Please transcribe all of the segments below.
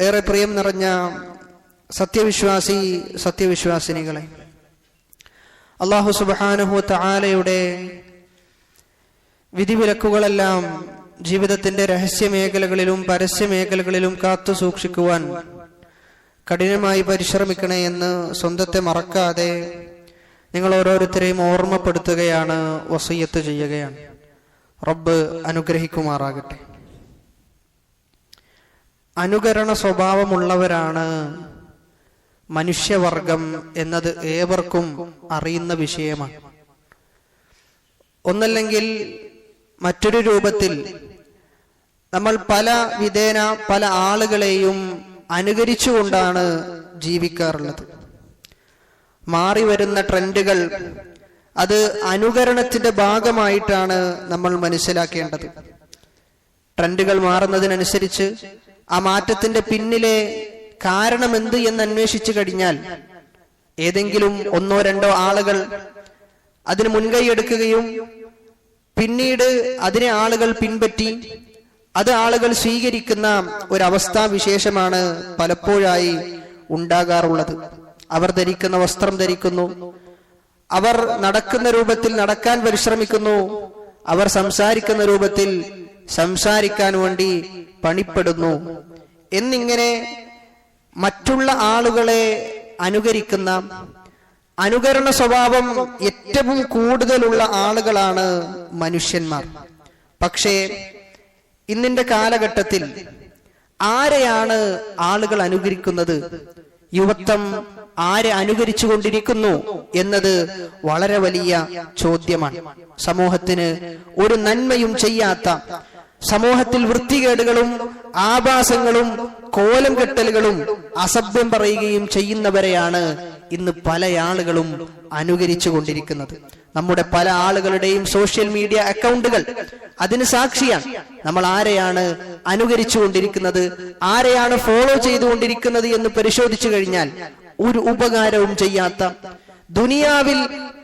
ഏറെ പ്രിയം നിറഞ്ഞ സത്യവിശ്വാസി സത്യവിശ്വാസിനികളെ. അള്ളാഹു സുബാനുഹു താലയുടെ വിധിവിലക്കുകളെല്ലാം ജീവിതത്തിന്റെ രഹസ്യ മേഖലകളിലും പരസ്യ മേഖലകളിലും കാത്തു സൂക്ഷിക്കുവാൻ കഠിനമായി പരിശ്രമിക്കണേ എന്ന് സ്വന്തത്തെ മറക്കാതെ നിങ്ങൾ ഓരോരുത്തരെയും ഓർമ്മപ്പെടുത്തുകയാണ് വസയ്യത്ത് ചെയ്യുകയാണ്. റബ്ബ് അനുഗ്രഹിക്കുമാറാകട്ടെ. അനുകരണ സ്വഭാവമുള്ളവരാണ് മനുഷ്യവർഗം എന്നത് ഏവർക്കും അറിയുന്ന വിഷയമാണ്. ഒന്നല്ലെങ്കിൽ മറ്റൊരു രൂപത്തിൽ നമ്മൾ പല വിധേന പല ആളുകളെയും അനുകരിച്ചുകൊണ്ടാണ് ജീവിക്കാറുള്ളത്. മാറി വരുന്ന ട്രെൻഡുകൾ അത് അനുകരണത്തിന്റെ ഭാഗമായിട്ടാണ് നമ്മൾ മനസ്സിലാക്കേണ്ടത്. ട്രെൻഡുകൾ മാറുന്നതിനനുസരിച്ച് ആ മാറ്റത്തിന്റെ പിന്നിലെ കാരണം എന്ത് എന്ന് അന്വേഷിച്ചു കഴിഞ്ഞാൽ ഏതെങ്കിലും ഒന്നോ രണ്ടോ ആളുകൾ അതിന് മുൻകൈ എടുക്കുകയും പിന്നീട് അതിനെ ആളുകൾ പിൻപറ്റി അത് ആളുകൾ സ്വീകരിക്കുന്ന ഒരവസ്ഥാ വിശേഷമാണ് പലപ്പോഴായി ഉണ്ടാകാറുള്ളത്. അവർ ധരിക്കുന്ന വസ്ത്രം ധരിക്കുന്നു. അവർ നടക്കുന്ന രൂപത്തിൽ നടക്കാൻ പരിശ്രമിക്കുന്നു. അവർ സംസാരിക്കുന്ന രൂപത്തിൽ സംസാരിക്കാൻ വേണ്ടി പണിപ്പെടുന്നു. എന്നിങ്ങനെ മറ്റുള്ള ആളുകളെ അനുകരിക്കുന്ന അനുകരണ സ്വഭാവം ഏറ്റവും കൂടുതലുള്ള ആളുകളാണ് മനുഷ്യന്മാർ. പക്ഷേ ഇന്നിന്റെ കാലഘട്ടത്തിൽ ആരെയാണ് ആളുകൾ അനുകരിക്കുന്നത്? യുവത്വം ആരെ അനുകരിച്ചു കൊണ്ടിരിക്കുന്നു എന്നത് വളരെ വലിയ ചോദ്യമാണ്. സമൂഹത്തിന് ഒരു നന്മയും ചെയ്യാത്ത സമൂഹത്തിൽ വൃത്തികേടുകളും ആഭാസങ്ങളും കോലം കെട്ടലുകളും അസഭ്യം പറയുകയും ചെയ്യുന്നവരെയാണ് ഇന്ന് പല ആളുകളും അനുകരിച്ചു കൊണ്ടിരിക്കുന്നത്. നമ്മുടെ പല ആളുകളുടെയും സോഷ്യൽ മീഡിയ അക്കൗണ്ടുകൾ അതിന് സാക്ഷിയാണ്. നമ്മൾ ആരെയാണ് അനുകരിച്ചു കൊണ്ടിരിക്കുന്നത്? ആരെയാണ് ഫോളോ ചെയ്തുകൊണ്ടിരിക്കുന്നത് എന്ന് പരിശോധിച്ചു കഴിഞ്ഞാൽ ഒരു ഉപകാരവും ചെയ്യാത്ത ദുനിയാവിൽ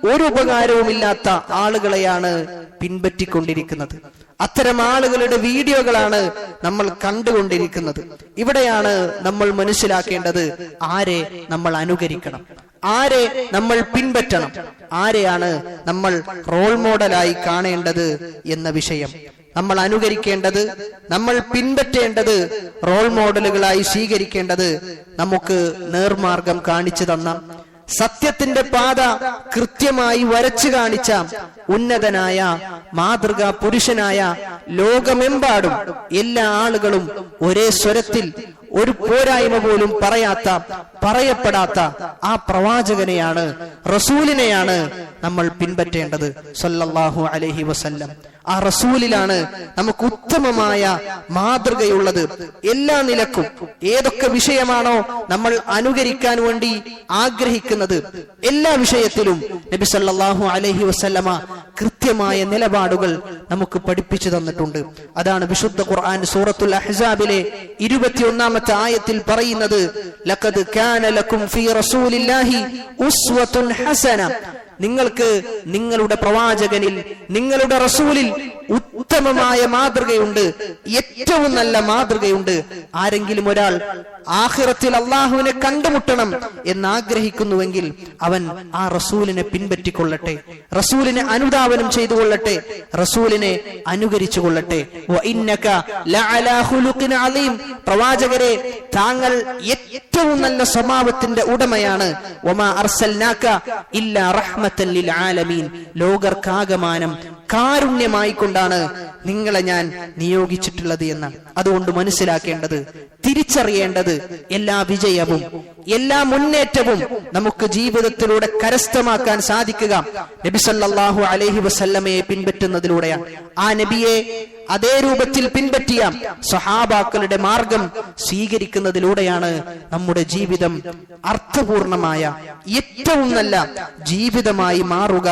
ഒരു ഉപകാരവുമില്ലാത്ത ആളുകളെയാണ് പിൻപറ്റിക്കൊണ്ടിരിക്കുന്നത്. അത്തരം ആളുകളുടെ വീഡിയോകളാണ് നമ്മൾ കണ്ടുകൊണ്ടിരിക്കുന്നത്. ഇവിടെയാണ് നമ്മൾ മനസ്സിലാക്കേണ്ടത് ആരെ നമ്മൾ അനുകരിക്കണം. ആരെ നമ്മൾ പിൻപറ്റണം. ആരെയാണ് നമ്മൾ റോൾ മോഡലായി കാണേണ്ടത് എന്ന വിഷയം. നമ്മൾ അനുകരിക്കേണ്ടത് നമ്മൾ പിൻപറ്റേണ്ടത് റോൾ മോഡലുകളായി സ്വീകരിക്കേണ്ടത് നമുക്ക് നേർമാർഗം കാണിച്ചു തന്ന സത്യത്തിന്റെ പാത കൃത്യമായി വരച്ചു കാണിച്ച ഉന്നതനായ മാതൃകാ പുരുഷനായ ലോകമെമ്പാടും എല്ലാ ആളുകളും ഒരേ സ്വരത്തിൽ ഒരു പോരായ്മ പോലും പറയാത്ത പറയപ്പെടാത്ത ആ പ്രവാചകനെയാണ് റസൂലിനെയാണ് നമ്മൾ പിൻപറ്റേണ്ടത്. സല്ലല്ലാഹു അലഹി വസല്ലം. ആ റസൂലിലാണ് നമുക്ക് ഉത്തമമായ മാതൃകയുള്ളത്. എല്ലാ നിലക്കും ഏതൊക്കെ വിഷയമാണോ നമ്മൾ അനുകരിക്കാൻ വേണ്ടി ആഗ്രഹിക്കുന്നത് എല്ലാ വിഷയത്തിലും നബി സല്ലാഹു അലഹി വസല്ലമ കൃത്യമായ നിലപാടുകൾ നമുക്ക് പഠിപ്പിച്ചു തന്നിട്ടുണ്ട്. അതാണ് വിശുദ്ധ ഖുർആൻ സൂറത്തുൽ അഹ്സാബിലെ ഇരുപത്തിയൊന്നാമത്തെ ആയത്തിൽ പറയുന്നത് ലഖദ് കാന ലക്കും ഫീ റസൂലില്ലാഹി ഉസ്വത്തുൻ ഹസന. നിങ്ങൾക്ക് നിങ്ങളുടെ പ്രവാചകനിൽ നിങ്ങളുടെ റസൂലിൽ ഉത്തമമായ മാതൃകയുണ്ട്. ഏറ്റവും നല്ല മാതൃകയുണ്ട്. ആരെങ്കിലും ഒരാൾ ആഹിറത്തിൽ അള്ളാഹുവിനെ കണ്ടുമുട്ടണം എന്നാഗ്രഹിക്കുന്നുവെങ്കിൽ അവൻ ആ റസൂലിനെ പിൻപറ്റിക്കൊള്ളട്ടെ. റസൂലിനെ അനുദാപനം ചെയ്തു കൊള്ളട്ടെ റസൂലിനെ അനുകരിച്ചു കൊള്ളട്ടെ പ്രവാചകരെ താങ്കൾ ഏറ്റവും നല്ല സ്വഭാവത്തിന്റെ ഉടമയാണ്. ഒമാ അർസൽനാക്ക ഇല്ല റഹ്മത്തൻ ലിൽ ആലമീൻ. കാരുണ്യമായിക്കൊണ്ടാണ് നിങ്ങളെ ഞാൻ നിയോഗിച്ചിട്ടുള്ളത് എന്ന്. അതുകൊണ്ട് മനസ്സിലാക്കേണ്ടത് തിരിച്ചറിയേണ്ടത് എല്ലാ വിജയവും എല്ലാ മുന്നേറ്റവും നമുക്ക് ജീവിതത്തിലൂടെ കരസ്ഥമാക്കാൻ സാധിക്കുക. നബി സല്ലല്ലാഹു അലൈഹി വസല്ലമയെ പിൻപറ്റുന്നതിലൂടെയാണ്. ആ നബിയെ അതേ രൂപത്തിൽ പിൻപറ്റിയ സഹാബാക്കളുടെ മാർഗം സ്വീകരിക്കുന്നതിലൂടെയാണ് നമ്മുടെ ജീവിതം അർത്ഥപൂർണമായ ഏറ്റവും നല്ല ജീവിതമായി മാറുക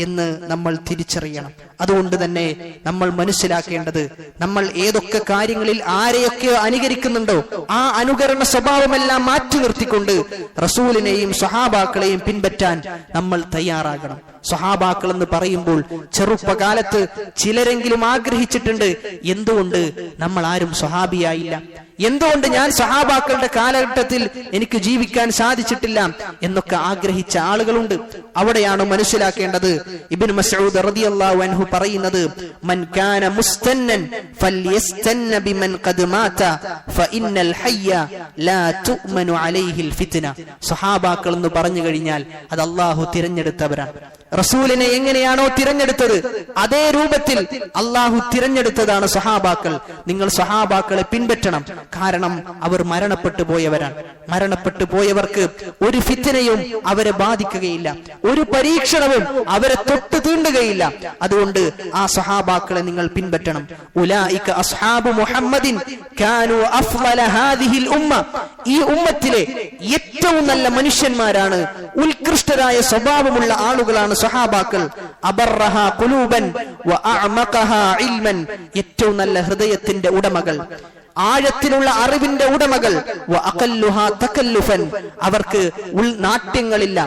എന്ന് നമ്മൾ തിരിച്ചറിയണം. അതുകൊണ്ട് തന്നെ നമ്മൾ മനസ്സിലാക്കേണ്ടത് നമ്മൾ ഏതൊക്കെ കാര്യങ്ങളിൽ ആരെയൊക്കെ അനുകരിക്കുന്നുണ്ടോ ആ അനുകരണ സ്വഭാവമെല്ലാം മാറ്റി നിർത്തിക്കൊണ്ട് റസൂലിനെയും സഹാബാക്കളെയും പിൻപറ്റാൻ നമ്മൾ തയ്യാറാകണം. സ്വഹാബാക്കൾ എന്ന് പറയുമ്പോൾ ചെറുപ്പകാലത്ത് ചിലരെങ്കിലും ആഗ്രഹിച്ചിട്ടുണ്ട് എന്തുകൊണ്ട് നമ്മൾ ആരും സ്വഹാബിയായില്ല? എന്തുകൊണ്ട് ഞാൻ സഹാബാക്കളുടെ കാലഘട്ടത്തിൽ എനിക്ക് ജീവിക്കാൻ സാധിച്ചിട്ടില്ല? എന്നൊക്കെ ആഗ്രഹിച്ച ആളുകളുണ്ട്. അവിടെയാണ് മനസ്സിലാക്കേണ്ടത്. ഇബിൻ മസൂദ് റളിയല്ലാഹു അൻഹു പറയുന്നത് മൻ കാന മുസ്തന്നൻ ഫൽയസ്തന്ന ബിമൻ ഖദ് മാത ഫഇന്നൽ ഹയ്യ ലാ തുഅ്മനു അലൈഹിൽ ഫിത്ന സഹാബാക്കൾ എന്ന് പറഞ്ഞു കഴിഞ്ഞാൽ അത് അള്ളാഹു തിരഞ്ഞെടുത്തവരാണ്. റസൂലിനെ എങ്ങനെയാണോ തിരഞ്ഞെടുത്തത്? അതേ രൂപത്തിൽ അള്ളാഹു തിരഞ്ഞെടുത്തതാണ് സഹാബാക്കൾ നിങ്ങൾ സഹാബാക്കളെ പിൻപറ്റണം. കാരണം അവർ മരണപ്പെട്ടു പോയവരാണ്. മരണപ്പെട്ടു പോയവർക്ക് ഒരു ഫിത്തിനയും അവരെ ബാധിക്കുകയില്ല. ഒരു പരീക്ഷണവും അവരെ തൊട്ട് തീണ്ടുകയില്ല. അതുകൊണ്ട് ആ സഹാബാക്കളെ നിങ്ങൾ പിൻപറ്റണം. ഉലായിക അസ്ഹാബു മുഹമ്മദിൻ കാനു ഉമ്മ. ഈ ഉമ്മത്തിലെ ഏറ്റവും നല്ല മനുഷ്യന്മാരാണ്. ഉത്കൃഷ്ടരായ സ്വഭാവമുള്ള ആളുകളാണ് സഹാബാക്കൾ കുലൂബൻ ഇൽമൻ ഏറ്റവും നല്ല ഹൃദയത്തിന്റെ ഉടമകൾ. ആഴത്തിലുള്ള അറിവിന്റെ ഉടമകൾ അവർക്ക് ഉൾനാട്യങ്ങളില്ല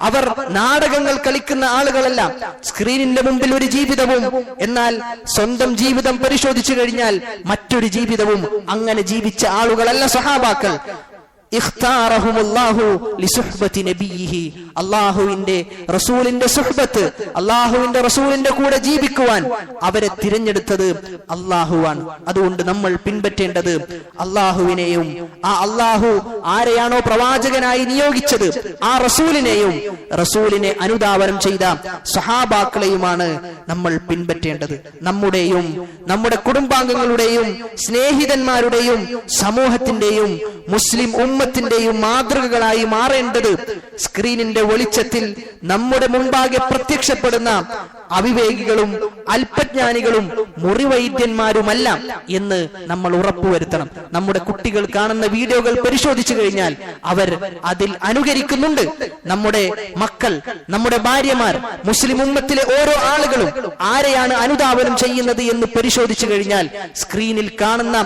അവർ നാടകങ്ങൾ കളിക്കുന്ന ആളുകളല്ല. സ്ക്രീനിന്റെ മുമ്പിൽ ഒരു ജീവിതവും എന്നാൽ സ്വന്തം ജീവിതം പരിശോധിച്ചു കഴിഞ്ഞാൽ മറ്റൊരു ജീവിതവും അങ്ങനെ ജീവിച്ച ആളുകളല്ല സഹാബാക്കൾ അള്ളാഹുവിന്റെ റസൂലിന്റെ സുഹ്ബത്ത് അള്ളാഹുവിന്റെ റസൂലിന്റെ കൂടെ ജീവിക്കുവാൻ അവരെ തിരഞ്ഞെടുത്തത് അള്ളാഹുവാണ്. അതുകൊണ്ട് നമ്മൾ പിൻപറ്റേണ്ടത് അള്ളാഹുവിനെയും ആ അള്ളാഹു ആരെയാണോ പ്രവാചകനായി നിയോഗിച്ചത് ആ റസൂലിനെയും റസൂലിനെ അനുദാപനം ചെയ്ത സഹാബാക്കളെയുമാണ് നമ്മൾ പിൻപറ്റേണ്ടത്. നമ്മുടെയും നമ്മുടെ കുടുംബാംഗങ്ങളുടെയും സ്നേഹിതന്മാരുടെയും സമൂഹത്തിന്റെയും മുസ്ലിം ഉമ്മത്തിന്റെയും മാതൃകകളായി മാറേണ്ടത് സ്ക്രീനിന്റെ വെളിച്ചത്തിൽ നമ്മുടെ മുൻപാകെ പ്രത്യക്ഷപ്പെടുന്ന അവിവേകികളും അല്പജ്ഞാനികളും മുറിവൈദ്യന്മാരുമല്ല എന്ന് നമ്മൾ ഉറപ്പുവരുത്തണം. നമ്മുടെ കുട്ടികൾ കാണുന്ന വീഡിയോകൾ പരിശോധിച്ചു കഴിഞ്ഞാൽ അവർ അതിൽ അനുകരിക്കുന്നുണ്ട്. നമ്മുടെ മക്കൾ നമ്മുടെ ഭാര്യമാർ മുസ്ലിം ഉമ്മത്തിലെ ഓരോ ആളുകളും ആരെയാണ് അനുധാവനം ചെയ്യുന്നത് എന്ന് പരിശോധിച്ചു കഴിഞ്ഞാൽ സ്ക്രീനിൽ കാണുന്ന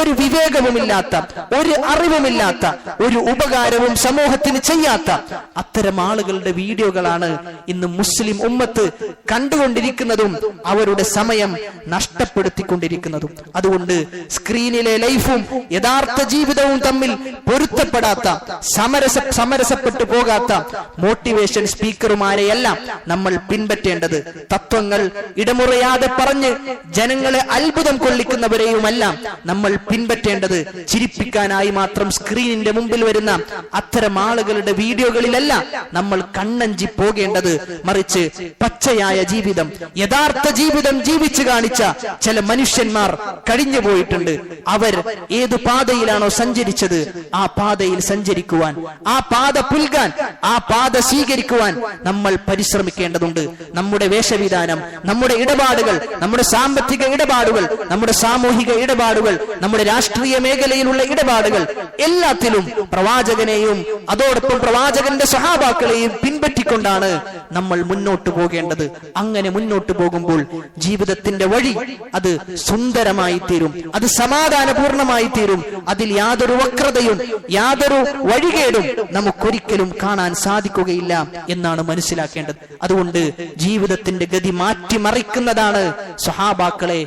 ഒരു വിവേകവുമില്ലാത്ത ഒരു അറിവുമില്ലാത്ത ഒരു ഉപകാരവും സമൂഹത്തിന് ചെയ്യാത്ത അത്തരം ആളുകളുടെ വീഡിയോകളാണ് ഇന്ന് മുസ്ലിം ഉമ്മത്ത് കണ്ടുകൊണ്ടിരിക്കുന്നതും അവരുടെ സമയം നഷ്ടപ്പെടുത്തിക്കൊണ്ടിരിക്കുന്നതും. അതുകൊണ്ട് സ്ക്രീനിലെ ലൈഫും യഥാർത്ഥ ജീവിതവും തമ്മിൽ പൊരുത്തപ്പെടാത്ത സമരസ സമരസപ്പെട്ടു പോകാത്ത മോട്ടിവേഷൻ സ്പീക്കറുമാരെയെല്ലാം നമ്മൾ പിൻപറ്റേണ്ടത്. തത്വങ്ങൾ ഇടമുറയാതെ പറഞ്ഞ് ജനങ്ങളെ അത്ഭുതം കൊള്ളിക്കുന്നവരെയുമെല്ലാം നമ്മൾ പിൻപറ്റേണ്ടത് ചിരിപ്പിക്കാനായി മാത്രം സ്ക്രീനിന്റെ മുമ്പിൽ വരുന്ന അത്തരം ആളുകളുടെ വീഡിയോകളിലല്ല നമ്മൾ കണ്ണഞ്ചി പോകേണ്ടത്. മറിച്ച് പച്ചയായ ജീവിതം യഥാർത്ഥ ജീവിതം ജീവിച്ചു കാണിച്ച ചില മനുഷ്യന്മാർ കഴിഞ്ഞു പോയിട്ടുണ്ട്. അവർ ഏതു പാതയിലാണോ സഞ്ചരിച്ചത്? ആ പാതയിൽ സഞ്ചരിക്കുവാൻ ആ പാത പുൽകാൻ ആ പാത സ്വീകരിക്കുവാൻ നമ്മൾ പരിശ്രമിക്കേണ്ടതുണ്ട്. നമ്മുടെ വേഷവിധാനം നമ്മുടെ ഇടപാടുകൾ നമ്മുടെ സാമ്പത്തിക ഇടപാടുകൾ നമ്മുടെ സാമൂഹിക ഇടപാടുകൾ നമ്മുടെ രാഷ്ട്രീയ മേഖലയിലുള്ള ഇടപാടുകൾ എല്ലാത്തിലും പ്രവാചകനെയും അതോടൊപ്പം പ്രവാചകന്റെ സഹാബാക്കളെയും പിൻപറ്റിക്കൊണ്ടാണ് നമ്മൾ മുന്നോട്ട് പോകേണ്ടത്. അങ്ങനെ മുന്നോട്ട് പോകുമ്പോൾ ജീവിതത്തിന്റെ വഴി അത് സുന്ദരമായി തീരും. അത് സമാധാനപൂർണമായി തീരും. അതിൽ യാതൊരു വക്രതയും യാതൊരു വഴികേടും നമുക്കൊരിക്കലും കാണാൻ സാധിക്കുകയില്ല എന്നാണ് മനസ്സിലാക്കേണ്ടത്. അതുകൊണ്ട് ജീവിതത്തിന്റെ ഗതി മാറ്റിമറിക്കുന്നതാണ് സഹാബാക്കളെ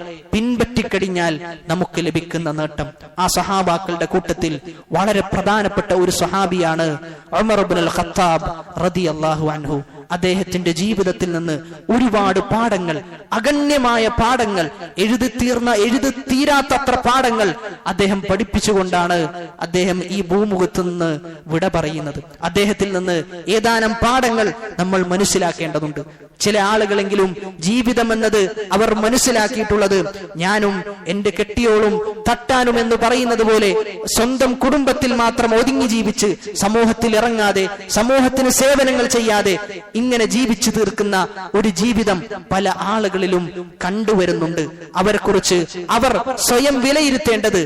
പിൻപറ്റിക്കഴിഞ്ഞാൽ നമുക്ക് ലഭിക്കുന്ന നേട്ടം. ആ സഹാബാക്കളുടെ കൂട്ടത്തിൽ വളരെ പ്രധാനപ്പെട്ട ഒരു സഹാബിയാണ് ഉമർ ഇബ്നുൽ ഖത്താബ് അൻഹു. അദ്ദേഹത്തിന്റെ ജീവിതത്തിൽ നിന്ന് ഒരുപാട് പാഠങ്ങൾ അഗണ്യമായ പാഠങ്ങൾ എഴുതി തീർന്ന എഴുതി തീരാത്തത്ര പാഠങ്ങൾ അദ്ദേഹം പഠിപ്പിച്ചുകൊണ്ടാണ് അദ്ദേഹം ഈ ഭൂമുഖത്ത് നിന്ന് വിട പറയുന്നത്. അദ്ദേഹത്തിൽ നിന്ന് ഏതാനും പാഠങ്ങൾ നമ്മൾ മനസ്സിലാക്കേണ്ടതുണ്ട്. ചില ആളുകളെങ്കിലും ജീവിതം എന്നത് അവർ മനസ്സിലാക്കിയിട്ടുള്ളത് ഞാനും എന്റെ കെട്ടിയോളും തട്ടാനും എന്ന് പറയുന്നത് പോലെ സ്വന്തം കുടുംബത്തിൽ മാത്രം ഒതുങ്ങി ജീവിച്ച് സമൂഹത്തിൽ ഇറങ്ങാതെ സമൂഹത്തിന് സേവനങ്ങൾ ചെയ്യാതെ ഇങ്ങനെ ജീവിച്ചു തീർക്കുന്ന ഒരു ജീവിതം പല ആളുകളിലും കണ്ടുവരുന്നുണ്ട്. അവരെ കുറിച്ച് അവർ സ്വയം വിലയിരുത്തേണ്ടത്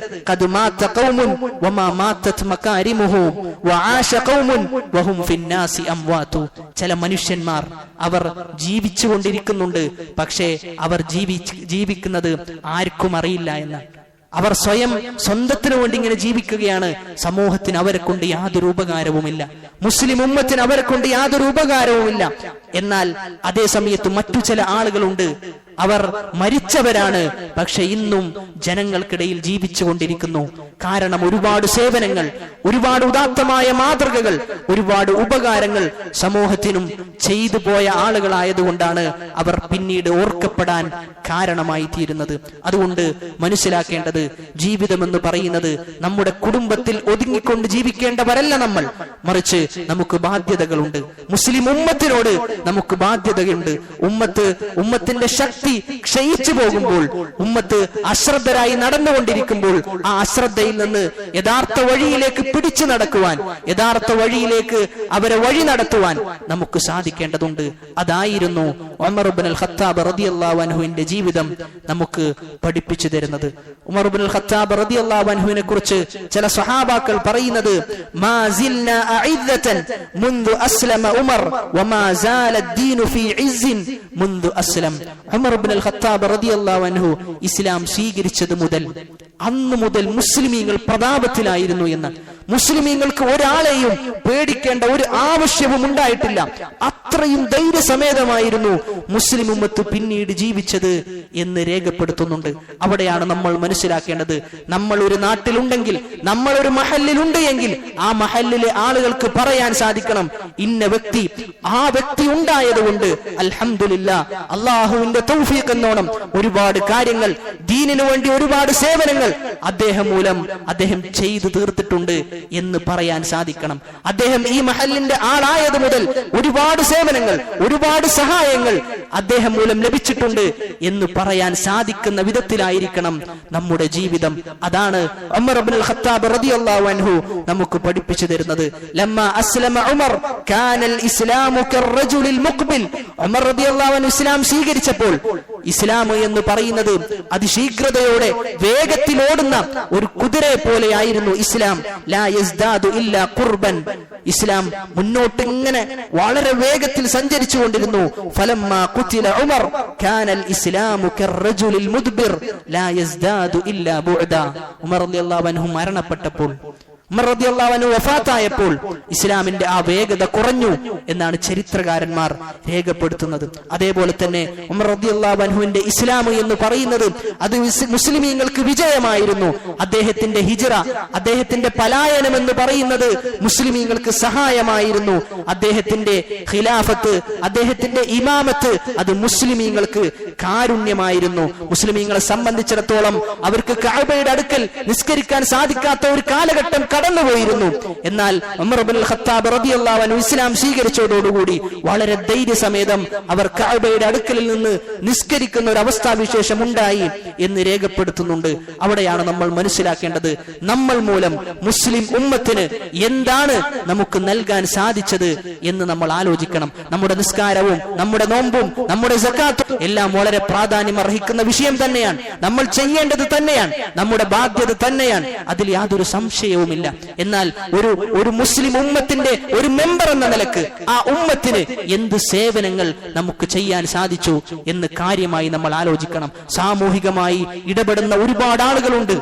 ചില മനുഷ്യന്മാർ അവർ ജീവിച്ചു കൊണ്ടിരിക്കുന്നുണ്ട് പക്ഷേ അവർ ജീവി ജീവിക്കുന്നത് ആർക്കും അറിയില്ല എന്ന്. അവർ സ്വയം സ്വന്തത്തിനു വേണ്ടി ഇങ്ങനെ ജീവിക്കുകയാണ്. സമൂഹത്തിന് അവരെ കൊണ്ട് യാതൊരു ഉപകാരവുമില്ല. മുസ്ലിം ഉമ്മത്തിന് അവരെ കൊണ്ട് യാതൊരു ഉപകാരവുമില്ല. എന്നാൽ അതേ സമയത്ത് മറ്റു ചില ആളുകളുണ്ട്. അവർ മരിച്ചവരാണ്. പക്ഷെ ഇന്നും ജനങ്ങൾക്കിടയിൽ ജീവിച്ചു കൊണ്ടിരിക്കുന്നു. കാരണം ഒരുപാട് സേവനങ്ങൾ ഒരുപാട് ഉദാത്തമായ മാതൃകകൾ ഒരുപാട് ഉപകാരങ്ങൾ സമൂഹത്തിനും ചെയ്തു പോയ ആളുകളായതുകൊണ്ടാണ് അവർ പിന്നീട് ഓർക്കപ്പെടാൻ കാരണമായി തീരുന്നത്. അതുകൊണ്ട് മനസ്സിലാക്കേണ്ടത് ജീവിതമെന്ന് പറയുന്നത് നമ്മുടെ കുടുംബത്തിൽ ഒതുങ്ങിക്കൊണ്ട് ജീവിക്കേണ്ടവരല്ല നമ്മൾ. മറിച്ച് നമുക്ക് ബാധ്യതകളുണ്ട്. മുസ്ലിം ഉമ്മത്തിനോട് നമുക്ക് ബാധ്യതയുണ്ട്. ഉമ്മത്ത് ഉമ്മത്തിന്റെ ശക്തി ക്ഷയിച്ചു പോകുമ്പോൾ ഉമ്മത്ത് അശ്രദ്ധരായി നടന്നുകൊണ്ടിരിക്കുമ്പോൾ ആ അശ്രദ്ധയിൽ നിന്ന് യഥാർത്ഥ വഴിയിലേക്ക് പിടിച്ചു നടക്കുവാൻ യഥാർത്ഥ വഴിയിലേക്ക് അവരെ വഴി നടത്തുവാൻ നമുക്ക് സാധിക്കേണ്ടതുണ്ട് അതായിരുന്നു ഉമർബിൻ അൽ ഖത്താബ് റളിയല്ലാഹു അൻഹുവിന്റെ ജീവിതം നമുക്ക് പഠിപ്പിച്ചു തരുന്നത് ഉമർബിൻ അൽ ഖത്താബ് റളിയല്ലാഹു അൻഹുവിനെ കുറിച്ച് ചില സ്വഹാബാക്കൾ പറയുന്നത് മാ സിൽനാ അഇദ്ദതൻ മുൻദു അസ്ലമ ഉമർ വമാ സാല الدين في عز منذ അസ്ലം ഉമർ ഖത്താബ് അൻഹു ഇസ്ലാം സ്വീകരിച്ചത് മുതൽ അന്ന് മുതൽ മുസ്ലിമീങ്ങൾ പ്രതാപത്തിലായിരുന്നു എന്ന്. മുസ്ലിമീങ്ങൾക്ക് ഒരാളെയും പേടിക്കേണ്ട ഒരു ആവശ്യവും ഉണ്ടായിട്ടില്ല അത്രയും ധൈര്യസമേതമായിരുന്നു മുസ്ലിം ഉമ്മത്ത് പിന്നീട് ജീവിച്ചത് എന്ന് രേഖപ്പെടുത്തുന്നുണ്ട്. അവിടെയാണ് നമ്മൾ മനസ്സിലാക്കേണ്ടത്. നമ്മൾ ഒരു നാട്ടിലുണ്ടെങ്കിൽ നമ്മൾ ഒരു മഹലിലുണ്ട് എങ്കിൽ ആ മഹല്ലിലെ ആളുകൾക്ക് പറയാൻ സാധിക്കണം ഇന്ന വ്യക്തി ആ വ്യക്തി ഉണ്ടായതുകൊണ്ട് അൽഹമില്ല അള്ളാഹുവിന്റെ തൗഫീഖ് എന്നോണം ഒരുപാട് കാര്യങ്ങൾ ദീനിനു വേണ്ടി ഒരുപാട് സേവനങ്ങൾ അദ്ദേഹം മൂലം അദ്ദേഹം ചെയ്തു തീർത്തിട്ടുണ്ട് എന്ന് പറയാൻ സാധിക്കണം. അദ്ദേഹം ഈ മഹലിന്റെ ആളായത് മുതൽ ഒരുപാട് സേവനങ്ങൾ ഒരുപാട് സഹായങ്ങൾ അദ്ദേഹം മൂലം ലഭിച്ചിട്ടുണ്ട് എന്ന് പറയാൻ സാധിക്കുന്ന വിധത്തിലായിരിക്കണം നമ്മുടെ ജീവിതം. അതാണ് ഉമർ ഇബ്നുൽ ഖത്താബ് റളിയല്ലാഹു അൻഹു നമുക്ക് പഠിപ്പിച്ചു തരുന്നത്. ലമ്മ അസ്ലമ ഉമർ കാനൽ ഇസ്ലാമു കർറജുലിൽ മുഖ്ബിൽ ഉമർ റളിയല്ലാഹു അൻഹു ഇസ്ലാം സ്വീകരിച്ചപ്പോൾ ഇസ്ലാം എന്ന് പറയുന്നത് അതിശീഘ്രതയോടെ വേഗത്തിൽ ഓടുന്ന ഒരു കുതിരയെ പോലെയായിരുന്നു ഇസ്ലാം. ലാ യസ്ദാദു ഇല്ലാ ഖുർബൻ. ഇസ്ലാം മുന്നോട്ട് ഇങ്ങനെ വളരെ വേഗത്തിൽ സഞ്ചരിച്ചു കൊണ്ടിരുന്നു ഉമർ. കാനൽ ഇസ്ലാമു മുദ്ബിർ. ലാ യസ്ദാദു ഇല്ലാ ബുഅദ. ഉമർ റളിയല്ലാഹു അൻഹു മരണപ്പെട്ടപ്പോൾ അൻഹു വഫാത്തായപ്പോൾ ഇസ്ലാമിന്റെ ആ വേഗത കുറഞ്ഞു എന്നാണ് ചരിത്രകാരന്മാർ രേഖപ്പെടുത്തുന്നത്. അതേപോലെ തന്നെ അൻഹുവിന്റെ ഇസ്ലാം എന്ന് പറയുന്നത് അത് മുസ്ലിമീങ്ങൾക്ക് വിജയമായിരുന്നു. അദ്ദേഹത്തിന്റെ ഹിജറ അദ്ദേഹത്തിന്റെ പലായനം എന്ന് പറയുന്നത് മുസ്ലിമീങ്ങൾക്ക് സഹായമായിരുന്നു. അദ്ദേഹത്തിന്റെ ഖിലാഫത്ത് അദ്ദേഹത്തിന്റെ ഇമാമത്ത് അത് മുസ്ലിമീങ്ങൾക്ക് കാരുണ്യമായിരുന്നു. മുസ്ലിമീങ്ങളെ സംബന്ധിച്ചിടത്തോളം അവർക്ക് കഅബയുടെ അടുക്കൽ നിസ്കരിക്കാൻ സാധിക്കാത്ത ഒരു കാലഘട്ടം കടന്നുപോയിരുന്നു. എന്നാൽ ഖത്താബ് ഇസ്ലാം സ്വീകരിച്ചതോടുകൂടി വളരെ ധൈര്യസമേതം അവർ കഅബയുടെ അടുക്കലിൽ നിന്ന് നിസ്കരിക്കുന്ന ഒരു അവസ്ഥാവിശേഷം ഉണ്ടായി എന്ന് രേഖപ്പെടുത്തുന്നുണ്ട്. അവിടെയാണ് നമ്മൾ മനസ്സിലാക്കേണ്ടത് നമ്മൾ മൂലം മുസ്ലിം ഉമ്മത്തിന് എന്താണ് നമുക്ക് നൽകാൻ സാധിച്ചത് എന്ന് നമ്മൾ ആലോചിക്കണം. നമ്മുടെ നിസ്കാരവും നമ്മുടെ നോമ്പും നമ്മുടെ സക്കാത്തും എല്ലാം വളരെ പ്രാധാന്യം അർഹിക്കുന്ന വിഷയം തന്നെയാണ്. നമ്മൾ ചെയ്യേണ്ടത് തന്നെയാണ്. നമ്മുടെ ബാധ്യത തന്നെയാണ്. അതിൽ യാതൊരു സംശയവുമില്ല. എന്നാൽ ഒരു ഒരു മുസ്ലിം ഉമ്മത്തിന്റെ ഒരു മെമ്പർ എന്ന നിലയ്ക്ക് ആ ഉമ്മത്തിന് എന്ത് സേവനങ്ങൾ നമുക്ക് ചെയ്യാൻ സാധിച്ചു എന്ന് കാര്യമായി നമ്മൾ ആലോചിക്കണം. സാമൂഹികമായി ഇടപെടുന്ന ഒരുപാട് ആളുകളുണ്ട്.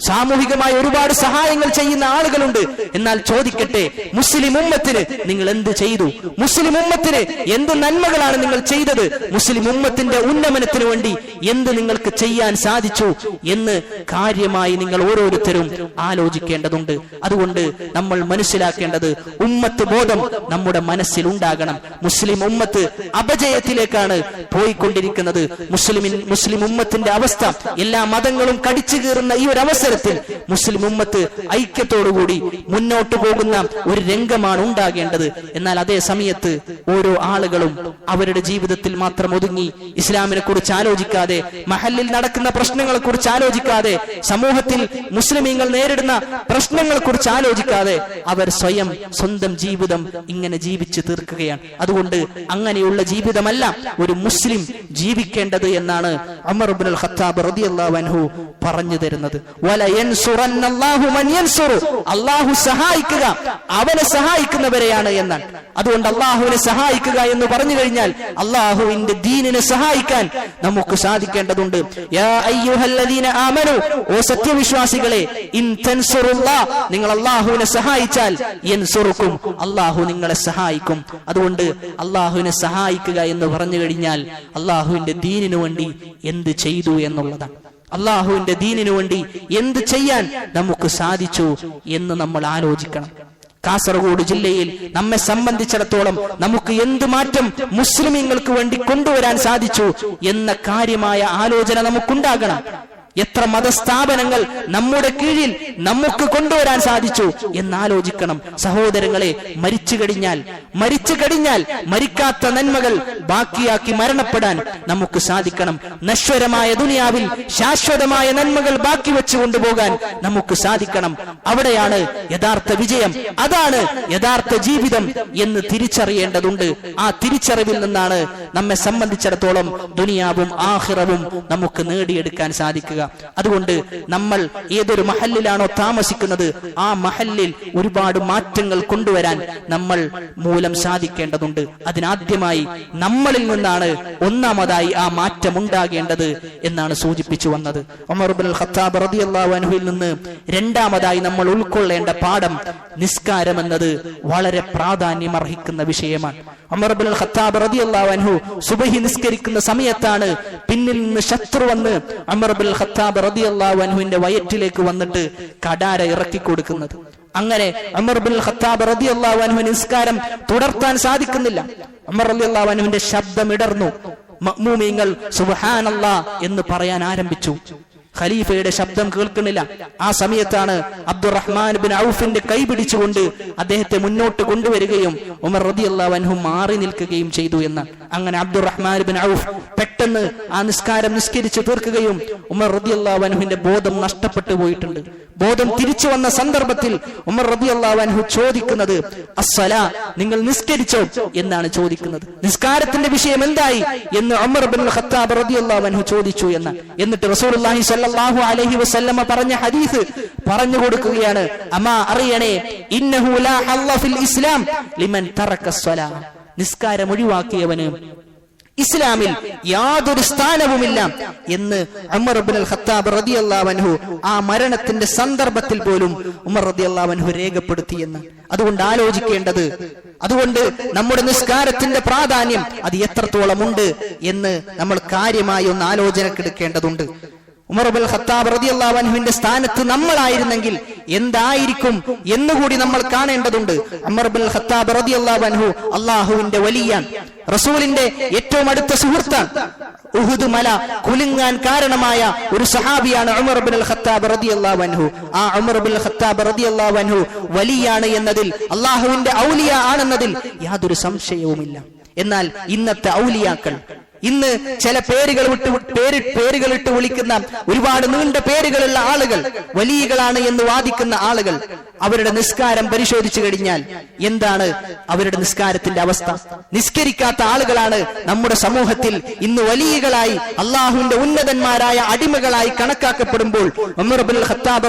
സാമൂഹികമായി ഒരുപാട് സഹായങ്ങൾ ചെയ്യുന്ന ആളുകളുണ്ട്. എന്നാൽ ചോദിക്കട്ടെ മുസ്ലിം ഉമ്മത്തിന് നിങ്ങൾ എന്ത് ചെയ്തു? മുസ്ലിം ഉമ്മത്തിന് എന്ത് നന്മകളാണ് നിങ്ങൾ ചെയ്തത്? മുസ്ലിം ഉമ്മത്തിന്റെ ഉന്നമനത്തിന് വേണ്ടി എന്ത് നിങ്ങൾക്ക് ചെയ്യാൻ സാധിച്ചു എന്ന് കാര്യമായി നിങ്ങൾ ഓരോരുത്തരും ആലോചിക്കേണ്ടതുണ്ട്. അതുകൊണ്ട് നമ്മൾ മനസ്സിലാക്കേണ്ടത് ഉമ്മത്ത് ബോധം നമ്മുടെ മനസ്സിൽ ഉണ്ടാകണം. മുസ്ലിം ഉമ്മത്ത് അപജയത്തിലേക്കാണ് പോയിക്കൊണ്ടിരിക്കുന്നത്. മുസ്ലിമിൻ മുസ്ലിം ഉമ്മത്തിന്റെ അവസ്ഥ എല്ലാ മതങ്ങളും കടിച്ചു കീറുന്ന ഈ ഒരു അവസരത്തിൽ മുസ്ലിം ഉമ്മത്ത് ഐക്യത്തോടുകൂടി മുന്നോട്ട് പോകുന്ന ഒരു രംഗമാണ് ഉണ്ടാകേണ്ടത്. എന്നാൽ അതേ സമയത്ത് ഓരോ ആളുകളും അവരുടെ ജീവിതത്തിൽ മാത്രം ഒതുങ്ങി ഇസ്ലാമിനെ കുറിച്ച് ആലോചിക്കാതെ മഹലിൽ നടക്കുന്ന പ്രശ്നങ്ങളെ കുറിച്ച് ആലോചിക്കാതെ സമൂഹത്തിൽ മുസ്ലിമീങ്ങൾ നേരിടുന്ന പ്രശ്നങ്ങളെ കുറിച്ച് ആലോചിക്കാതെ അവർ സ്വയം സ്വന്തം ജീവിതം ഇങ്ങനെ ജീവിച്ചു തീർക്കുകയാണ്. അതുകൊണ്ട് അങ്ങനെയുള്ള ജീവിതമല്ല ഒരു മുസ്ലിം ജീവിക്കേണ്ടത് എന്നാണ് അമർ ഇബ്നുൽ ഖത്താബ് റളിയല്ലാഹു അൻഹു പറഞ്ഞു തരുന്നത്. അള്ളാഹു സഹായിക്കുക അവനെ സഹായിക്കുന്നവരെയാണ് എന്നാണ്. അതുകൊണ്ട് അള്ളാഹുവിനെ സഹായിക്കുക എന്ന് പറഞ്ഞു കഴിഞ്ഞാൽ അള്ളാഹുവിന്റെ ദീനിനെ സഹായിക്കാൻ നമുക്ക് സാധിക്കേണ്ടതുണ്ട്. ഓ സത്യവിശ്വാസികളെ ഇൻ നിങ്ങൾ അള്ളാഹുവിനെ സഹായിച്ചാൽ യൻസുറുക്കും അള്ളാഹു നിങ്ങളെ സഹായിക്കും. അതുകൊണ്ട് അള്ളാഹുവിനെ സഹായിക്കുക എന്ന് പറഞ്ഞു കഴിഞ്ഞാൽ അള്ളാഹുവിന്റെ ദീനിനു വേണ്ടി എന്ത് ചെയ്തു എന്നുള്ളതാണ്. അള്ളാഹുവിന്റെ ദീനിനു വേണ്ടി എന്ത് ചെയ്യാൻ നമുക്ക് സാധിച്ചു എന്ന് നമ്മൾ ആലോചിക്കണം. കാസർഗോഡ് ജില്ലയിൽ നമ്മെ സംബന്ധിച്ചിടത്തോളം നമുക്ക് എന്ത് മാറ്റം മുസ്ലിമീങ്ങൾക്ക് വേണ്ടി കൊണ്ടുവരാൻ സാധിച്ചു എന്ന കാര്യമായ ആലോചന നമുക്കുണ്ടാകണം. എത്ര മതസ്ഥാപനങ്ങൾ നമ്മുടെ കീഴിൽ നമുക്ക് കൊണ്ടുവരാൻ സാധിച്ചു എന്നാലോചിക്കണം. സഹോദരങ്ങളെ മരിച്ചു കഴിഞ്ഞാൽ മരിച്ചു കഴിഞ്ഞാൽ മരിക്കാത്ത നന്മകൾ ബാക്കിയാക്കി മരണപ്പെടാൻ നമുക്ക് സാധിക്കണം. നശ്വരമായ ദുനിയാവിൽ ശാശ്വതമായ നന്മകൾ ബാക്കി വെച്ചു കൊണ്ടുപോകാൻ നമുക്ക് സാധിക്കണം. അവിടെയാണ് യഥാർത്ഥ വിജയം. അതാണ് യഥാർത്ഥ ജീവിതം എന്ന് തിരിച്ചറിയേണ്ടതുണ്ട്. ആ തിരിച്ചറിവിൽ നിന്നാണ് നമ്മെ സംബന്ധിച്ചിടത്തോളം ദുനിയാവും ആഹിറവും നമുക്ക് നേടിയെടുക്കാൻ സാധിക്കുക. അതുകൊണ്ട് നമ്മൾ ഏതൊരു മഹല്ലിലാണോ താമസിക്കുന്നത് ആ മഹല്ലിൽ ഒരുപാട് മാറ്റങ്ങൾ കൊണ്ടുവരാൻ നമ്മൾ മൂലം സാധിക്കേണ്ടതുണ്ട്. അതിനാദ്യമായി നമ്മളിൽ നിന്നാണ് ഒന്നാമതായി ആ മാറ്റം ഉണ്ടാകേണ്ടത് എന്നാണ് സൂചിപ്പിച്ചു വന്നത്. ഉമർബുൽ ഖത്താബ് നിന്ന് രണ്ടാമതായി നമ്മൾ ഉൾക്കൊള്ളേണ്ട പാഠം നിസ്കാരം എന്നത് വളരെ പ്രാധാന്യം അർഹിക്കുന്ന വിഷയമാണ്. ഖത്താബ് അൻഹു സുബഹി നിസ്കരിക്കുന്ന സമയത്താണ് പിന്നിൽ നിന്ന് ശത്രു വന്ന് അമർബുൽ ഖത്താബ് റളിയല്ലാഹു അൻഹുവിന്റെ വയറ്റിലേക്ക് വന്നിട്ട് കടാര ഇറക്കി കൊടുക്കുന്നത്. അങ്ങനെ അമർ ബിൻ ഖത്താബ് റളിയല്ലാഹു അൻഹു നിസ്കാരം തുടർത്താൻ സാധിക്കുന്നില്ല. അമർ റളിയല്ലാഹു അൻഹുവിന്റെ ശബ്ദം ഇടർന്നു. മഅ്മൂമീങ്ങൾ സുബ്ഹാനല്ലാഹ് എന്ന് പറയാൻ ആരംഭിച്ചു. ഖലീഫയുടെ ശബ്ദം കേൾക്കുന്നില്ല. ആ സമയത്താണ് അബ്ദുറഹ്മാൻ ബിൻ ഔഫിന്റെ കൈ പിടിച്ചുകൊണ്ട് അദ്ദേഹത്തെ മുന്നോട്ട് കൊണ്ടുവരികയും ഉമർ റളിയല്ലാഹു അള്ളാഹു മാറി നിൽക്കുകയും ചെയ്തു എന്ന്. അങ്ങനെ അബ്ദുറഹ്മാൻ ബിൻ ഔഫ് പെട്ടെന്ന് ആ നിസ്കാരം നിസ്കരിച്ചു തീർക്കുകയും ഉമർ റളിയല്ലാഹു അൻഹുവിന്റെ ബോധം നഷ്ടപ്പെട്ടു പോയിട്ടുണ്ട്. ബോധം തിരിച്ചു വന്ന സന്ദർഭത്തിൽ ഉമർ റബി അള്ളാഹു ചോദിക്കുന്നത് അസ്സല നിങ്ങൾ നിസ്കരിച്ചോ? എന്നാണ് ചോദിക്കുന്നത്. നിസ്കാരത്തിന്റെ വിഷയം എന്തായി എന്ന് ഉമർ ബിൻ ഖത്താബ് റബി അള്ളാഹു ചോദിച്ചു എന്ന്. എന്നിട്ട് റസൂലുള്ളാഹി സ്വല്ലല്ലാഹു അലൈഹി വസല്ലമ പറഞ്ഞ ഹദീസ് പറഞ്ഞു കൊടുക്കുകയാണ്. അമ്മ അറിയണേ ഇസ്ലാം ലിമൻ നിസ്കാരം ഒഴിവാക്കിയവന് ഇസ്ലാമിൽ യാതൊരു സ്ഥാനവുമില്ല എന്ന് ഉമർ ഇബ്നുൽ ഖത്താബ് റളിയല്ലാഹു അൻഹു ആ മരണത്തിന്റെ സന്ദർഭത്തിൽ പോലും ഉമർ റളിയല്ലാഹു അൻഹു രേഖപ്പെടുത്തിയെന്ന് അതുകൊണ്ട് ആലോചിക്കേണ്ടത് അതുകൊണ്ട് നമ്മുടെ നിസ്കാരത്തിന്റെ പ്രാധാന്യം അത് എത്രത്തോളം ഉണ്ട് എന്ന് നമ്മൾ കാര്യമായി ഒന്ന് ആലോചനക്കെടുക്കേണ്ടതുണ്ട്. ഉമർബുൽ ഖത്താബ് റളിയല്ലാഹു അൻഹുവിന്റെ സ്ഥാനത്ത് നമ്മളായിരുന്നെങ്കിൽ എന്തായിരിക്കും എന്നുകൂടി നമ്മൾ കാണേണ്ടതുണ്ട്. ഉമർബുൽ ഖത്താബ് റളിയല്ലാഹു അൻഹു അള്ളാഹുവിന്റെ വലിയ റസൂലിന്റെ ഏറ്റവും അടുത്ത സുഹൃത്താണ് ഉഹുദ് മല കുലുങ്ങാൻ കാരണമായ ഒരു സഹാബിയാണ് ഉമർ ബിൻ ഖത്താബ് റളിയല്ലാഹു അൻഹു. ആ ഉമർ ബിൻ ഖത്താബ് റളിയല്ലാഹു അൻഹു വലിയാണ് എന്നതിൽ അള്ളാഹുവിന്റെ ഔലിയ ആണെന്നതിൽ യാതൊരു സംശയവുമില്ല. എന്നാൽ ഇന്നത്തെ ഔലിയാക്കൾ ഇന്ന് ചില പേരുകൾ വിട്ട് പേര് പേരുകൾ ഇട്ട് വിളിക്കുന്ന ഒരുപാട് നീണ്ട പേരുകളുള്ള ആളുകൾ വലിയകളാണ് എന്ന് വാദിക്കുന്ന ആളുകൾ അവരുടെ നിസ്കാരം പരിശോധിച്ചു കഴിഞ്ഞാൽ എന്താണ് അവരുടെ നിസ്കാരത്തിന്റെ അവസ്ഥ? നിസ്കരിക്കാത്ത ആളുകളാണ് നമ്മുടെ സമൂഹത്തിൽ ഇന്ന് വലിയകളായി അള്ളാഹുവിന്റെ ഉന്നതന്മാരായ അടിമകളായി കണക്കാക്കപ്പെടുമ്പോൾ ഖത്താബ്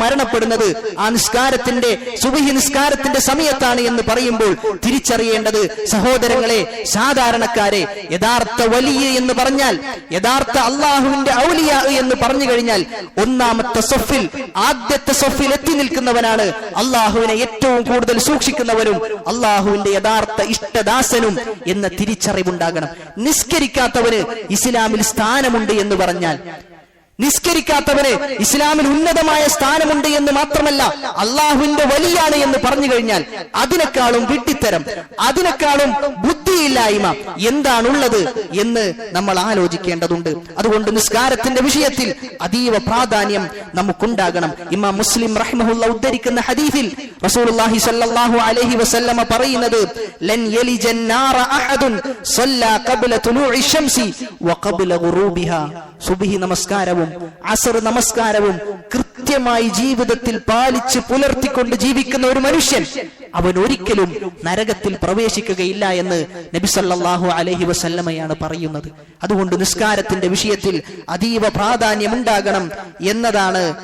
മരണപ്പെടുന്നത് ആ നിസ്കാരത്തിന്റെ സുബഹി നിസ്കാരത്തിന്റെ സമയത്താണ് എന്ന് പറയുമ്പോൾ തിരിച്ചറിയേണ്ടത് സഹോദരങ്ങളെ സാധാരണക്കാരെ യഥാർത്ഥ വലിയ എന്ന് പറഞ്ഞാൽ യഥാർത്ഥ അള്ളാഹുവിന്റെ ഔലിയ എന്ന് പറഞ്ഞു കഴിഞ്ഞാൽ ഒന്നാമത്തെ സൊഫിൽ ആദ്യത്തെ സൊഫിൽ എത്തി നിൽക്കുന്നവനാണ് അള്ളാഹുവിനെ ഏറ്റവും കൂടുതൽ സൂക്ഷിക്കുന്നവനും അള്ളാഹുവിന്റെ യഥാർത്ഥ ഇഷ്ടദാസനും എന്ന തിരിച്ചറിവുണ്ടാകണം. നിസ്കരിക്കാത്തവന് ഇസ്ലാമിൽ സ്ഥാനമുണ്ട് എന്ന് പറഞ്ഞാൽ നിസ്കരിക്കാത്തവന് ഇസ്ലാമിൽ ഉന്നതമായ സ്ഥാനമുണ്ട് എന്ന് മാത്രമല്ല അള്ളാഹുവിന്റെ വലിയാണ് എന്ന് പറഞ്ഞു കഴിഞ്ഞാൽ അതിനേക്കാളും വിട്ടിത്തരം അതിനേക്കാളും ബുദ്ധിയില്ലായ്മ എന്താണുള്ളത് എന്ന് നമ്മൾ ആലോചിക്കേണ്ടതുണ്ട്. അതുകൊണ്ട് നിസ്കാരത്തിന്റെ വിഷയത്തിൽ അതീവ പ്രാധാന്യം നമുക്കുണ്ടാകണം. ഇമാം മുസ്ലിം റഹ്മഹുല്ല ഉദ്ധരിക്കുന്ന ഹദീഫിൽ റസൂലുള്ളാഹി അലൈഹി വസല്ലമ പറയുന്നത് ലൻ അഹദുൻ ശംസി സുബ്ഹി നമസ്കാരവും അസർ നമസ്കാരവും കൃത്യമായി ജീവിതത്തിൽ പാലിച്ച് പുലർത്തിക്കൊണ്ട് ജീവിക്കുന്ന ഒരു മനുഷ്യൻ അവൻ ഒരിക്കലും നരകത്തിൽ പ്രവേശിക്കുകയില്ല എന്ന് നബിസല്ലാഹു അലഹി വസല്ലമയാണ് പറയുന്നത്. അതുകൊണ്ട് നിസ്കാരത്തിന്റെ വിഷയത്തിൽ അതീവ പ്രാധാന്യമുണ്ടാകണം എന്നതാണ്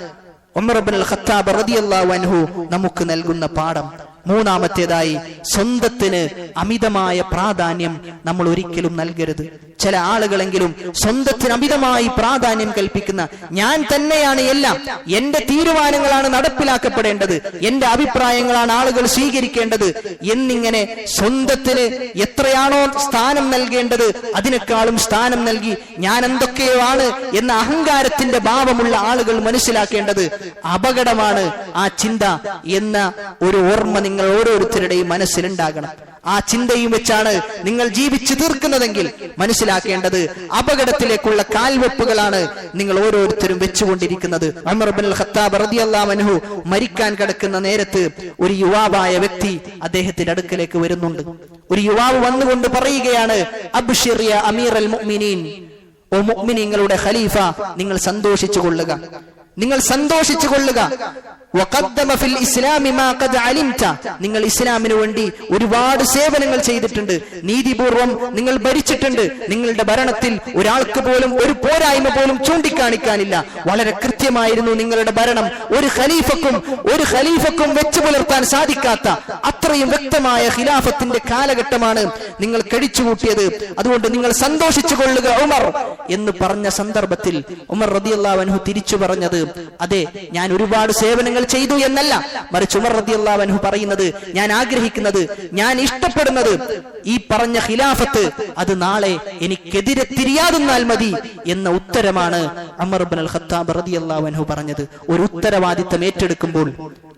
ഇബ്നുൽ ഖത്താബ് റളിയല്ലാഹു അൻഹു നമുക്ക് നൽകുന്ന പാഠം. മൂന്നാമത്തേതായി സ്വന്തത്തിന് അമിതമായ പ്രാധാന്യം നമ്മൾ ഒരിക്കലും നൽകരുത്. ചില ആളുകളെങ്കിലും സ്വന്തത്തിന് അമിതമായി പ്രാധാന്യം കൽപ്പിക്കുന്ന ഞാൻ തന്നെയാണ് എല്ലാം. എന്റെ തീരുമാനങ്ങളാണ് നടപ്പിലാക്കപ്പെടേണ്ടത്. എന്റെ അഭിപ്രായങ്ങളാണ് ആളുകൾ സ്വീകരിക്കേണ്ടത്. എന്നിങ്ങനെ സ്വന്തത്തിന് എത്രയാണോ സ്ഥാനം നൽകേണ്ടത് അതിനേക്കാളും സ്ഥാനം നൽകി ഞാൻ എന്തൊക്കെയോ ആണ് എന്ന അഹങ്കാരത്തിന്റെ ഭാവമുള്ള ആളുകൾ മനസ്സിലാക്കേണ്ടത് അപകടമാണ് ആ ചിന്ത എന്ന ഒരു ഓർമ്മ നിങ്ങൾ ഓരോരുത്തരുടെയും മനസ്സിലുണ്ടാകണം. ആ ചിന്തയും വെച്ചാണ് നിങ്ങൾ ജീവിച്ചു തീർക്കുന്നതെങ്കിൽ മനസ്സിലാക്കേണ്ടത് അപകടത്തിലേക്കുള്ള കാൽവെപ്പുകളാണ് നിങ്ങൾ ഓരോരുത്തരും വെച്ചുകൊണ്ടിരിക്കുന്നത്. അമർ ബിൻ ഖത്താബ് മരിക്കാൻ കിടക്കുന്ന നേരത്ത് ഒരു യുവാവായ വ്യക്തി അദ്ദേഹത്തിന്റെ അടുക്കലേക്ക് വരുന്നുണ്ട്. ഒരു യുവാവ് വന്നുകൊണ്ട് പറയുകയാണ് അബ്ഷിറിയ അമീർ അൽ മുഅ്മിനീൻ. ഓ മുഅ്മിനീങ്ങളുടെ ഖലീഫ നിങ്ങൾ സന്തോഷിച്ചു കൊള്ളുക. നിങ്ങൾ സന്തോഷിച്ചു കൊള്ളുക നിങ്ങൾ ഇസ്ലാമിന് വേണ്ടി ഒരുപാട് സേവനങ്ങൾ ചെയ്തിട്ടുണ്ട്. നീതിപൂർവം നിങ്ങൾ ഭരിച്ചിട്ടുണ്ട്. നിങ്ങളുടെ ഭരണത്തിൽ ഒരാൾക്ക് പോലും ഒരു പോരായ്മ പോലും ചൂണ്ടിക്കാണിക്കാനില്ല. വളരെ കൃത്യമായിരുന്നു നിങ്ങളുടെ ഭരണം. ഒരു ഖലീഫക്കും ഒരു ഖലീഫക്കും വെച്ചു പുലർത്താൻ സാധിക്കാത്ത അത്രയും വ്യക്തമായ ഖിലാഫത്തിന്റെ കാലഘട്ടമാണ് നിങ്ങൾ കഴിച്ചുകൂട്ടിയത് അതുകൊണ്ട് നിങ്ങൾ സന്തോഷിച്ചു കൊള്ളുക ഉമർ എന്ന് പറഞ്ഞ സന്ദർഭത്തിൽ ഉമർ റളിയല്ലാഹു അൻഹു തിരിച്ചു പറഞ്ഞത് അതെ ഞാൻ ഒരുപാട് സേവനങ്ങൾ ചെയ്തു എന്നല്ല. മറിച്ച് ഉമർ റതി അൻഹു പറയുന്നത് ഞാൻ ആഗ്രഹിക്കുന്നത് ഞാൻ ഇഷ്ടപ്പെടുന്നത് ഈ പറഞ്ഞ ഖിലാഫത്ത് അത് നാളെ എനിക്കെതിരെ തിരിയാതെന്നാൽ മതി എന്ന ഉത്തരമാണ് അമർ അബ്ബൻ അൽ ഖത്താബ് റതി അൻഹു പറഞ്ഞത്. ഒരു ഉത്തരവാദിത്തം ഏറ്റെടുക്കുമ്പോൾ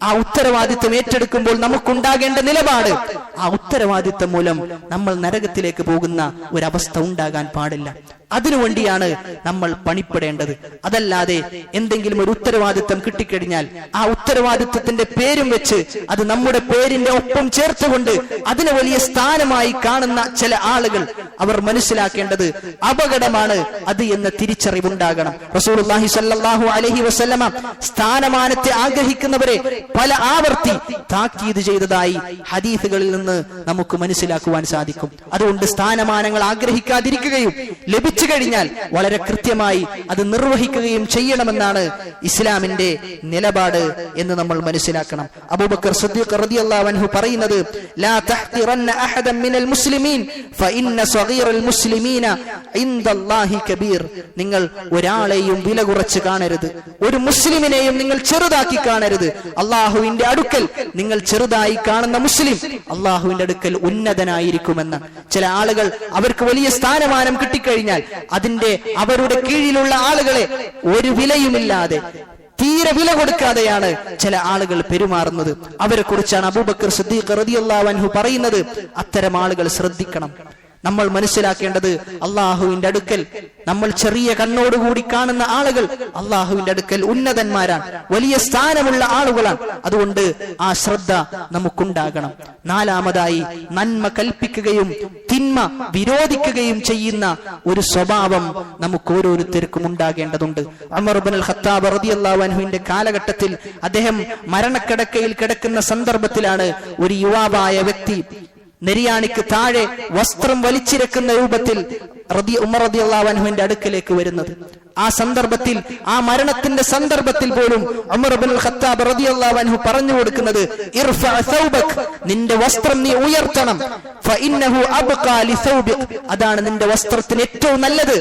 ആ ഉത്തരവാദിത്തം ഏറ്റെടുക്കുമ്പോൾ നമുക്കുണ്ടാകേണ്ട നിലപാട് ആ ഉത്തരവാദിത്തം മൂലം നമ്മൾ നരകത്തിലേക്ക് പോകുന്ന ഒരവസ്ഥ ഉണ്ടാകാൻ പാടില്ല. അതിനുവേണ്ടിയാണ് നമ്മൾ പണിപ്പെടേണ്ടത്. അതല്ലാതെ എന്തെങ്കിലും ഒരു ഉത്തരവാദിത്തം കിട്ടിക്കഴിഞ്ഞാൽ ആ ഉത്തരവാദിത്തത്തിന്റെ പേരും വെച്ച് അത് നമ്മുടെ പേരിന്റെ ഒപ്പം ചേർത്തുകൊണ്ട് അതിനെ വലിയ സ്ഥാനമായി കാണുന്ന ചില ആളുകൾ അവർ മനസ്സിലാക്കേണ്ടത് അപകടമാണ് അത് എന്ന തിരിച്ചറിവുണ്ടാകണം. റസൂലുള്ളാഹി സല്ലാഹു അലൈഹി വസല്ലമ സ്ഥാനമാനത്തെ ആഗ്രഹിക്കുന്നവരെ പല ആവർത്തി താക്കീത് ചെയ്തതായി ഹദീസുകളിൽ നിന്ന് നമുക്ക് മനസ്സിലാക്കുവാൻ സാധിക്കും. അതുകൊണ്ട് സ്ഥാനമാനങ്ങൾ ആഗ്രഹിക്കാതിരിക്കുകയും ലഭിച്ചു കഴിഞ്ഞാൽ വളരെ കൃത്യമായി അത് നിർവഹിക്കുകയും ചെയ്യണമെന്നാണ് ഇസ്ലാമിന്റെ നിലപാട് എന്ന് നമ്മൾ മനസ്സിലാക്കണം. അബൂബക്കർ സിദ്ദീഖ് റളിയല്ലാഹു അൻഹു പറയുന്നത് ലാ തഹ്തിറന്ന അഹദൻ മിനൽ മുസ്ലിമീൻ ഫഇന്ന സഗീറൽ മുസ്ലിമീന ഇൻദല്ലാഹി കബീർ. നിങ്ങൾ ഒരാളെയും വില കുറച്ച് കാണരുത് ഒരു മുസ്ലിമിനെയും നിങ്ങൾ ചെറുതാക്കി കാണരുത്. അള്ളാഹുവിന്റെ അടുക്കൽ നിങ്ങൾ ചെറുതായി കാണുന്ന മുസ്ലിം അള്ളാഹുവിന്റെ അടുക്കൽ ഉന്നതനായിരിക്കുമെന്ന്. ചില ആളുകൾ അവർക്ക് വലിയ സ്ഥാനമാനം കിട്ടിക്കഴിഞ്ഞാൽ അതിന്റെ അവരുടെ കീഴിലുള്ള ആളുകളെ ഒരു വിലയുമില്ലാതെ തീരെ വില കൊടുക്കാതെയാണ് ചില ആളുകൾ പെരുമാറുന്നത്. അവരെ കുറിച്ചാണ് അബൂബക്കർ സിദ്ദീഖ് അൻഹു പറയുന്നത്. അത്തരം ആളുകൾ ശ്രദ്ധിക്കണം. നമ്മൾ മനസ്സിലാക്കേണ്ടത് അള്ളാഹുവിന്റെ അടുക്കൽ. നമ്മൾ ചെറിയ കണ്ണോടുകൂടി കാണുന്ന ആളുകൾ അള്ളാഹുവിന്റെ അടുക്കൽ ഉന്നതന്മാരാണ്. വലിയ സ്ഥാനമുള്ള ആളുകളാണ്. അതുകൊണ്ട് ആ ശ്രദ്ധ നമുക്കുണ്ടാകണം. നാലാമതായി നന്മ കൽപ്പിക്കുകയും തിന്മ വിരോധിക്കുകയും ചെയ്യുന്ന ഒരു സ്വഭാവം നമുക്ക് ഓരോരുത്തർക്കും ഉണ്ടാകേണ്ടതുണ്ട്. അമർ ബിൻ ഖത്താബ് റളിയല്ലാഹു അൻഹുവിന്റെ കാലഘട്ടത്തിൽ അദ്ദേഹം മരണക്കിടക്കയിൽ കിടക്കുന്ന സന്ദർഭത്തിലാണ് ഒരു യുവാവായ വ്യക്തി നെരിയാണിക്ക് താഴെ വസ്ത്രം വലിച്ചിരക്കുന്ന രൂപത്തിൽ ഉമർ റളിയല്ലാഹു അൻഹുവിന്റെ അടുക്കലേക്ക് വരുന്നത്. ആ സന്ദർഭത്തിൽ ആ മരണത്തിന്റെ സന്ദർഭത്തിൽ പോലും ഖത്താബ് റളിയല്ലാഹു പറഞ്ഞു കൊടുക്കുന്നത് നിന്റെ വസ്ത്രം നീ ഉയർത്തണം. അതാണ് നിന്റെ വസ്ത്രത്തിന് ഏറ്റവും നല്ലത്.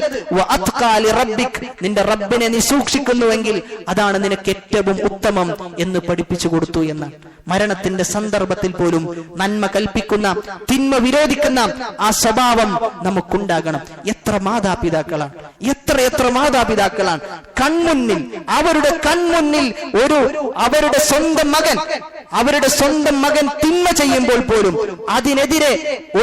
നിന്റെ റബ്ബിനെ നീ സൂക്ഷിക്കുന്നുവെങ്കിൽ അതാണ് നിനക്ക് ഏറ്റവും ഉത്തമം എന്ന് പഠിപ്പിച്ചു കൊടുത്തു എന്ന് മരണത്തിന്റെ സന്ദർഭത്തിൽ പോലും നന്മ കൽപ്പിക്കുന്ന തിന്മ വിരോധിക്കുന്ന ആ സ്വഭാവം നമുക്കുണ്ടാകണം. എത്ര മാതാപിതാക്കളാണ് എത്ര എത്ര മാതാപിതാക്കളാണ്. കൺമുന്നിൽ അവരുടെ കൺമുന്നിൽ ഒരു അവരുടെ സ്വന്തം മകൻ അവരുടെ സ്വന്തം മകൻ തിന്മ ചെയ്യുമ്പോൾ പോലും അതിനെതിരെ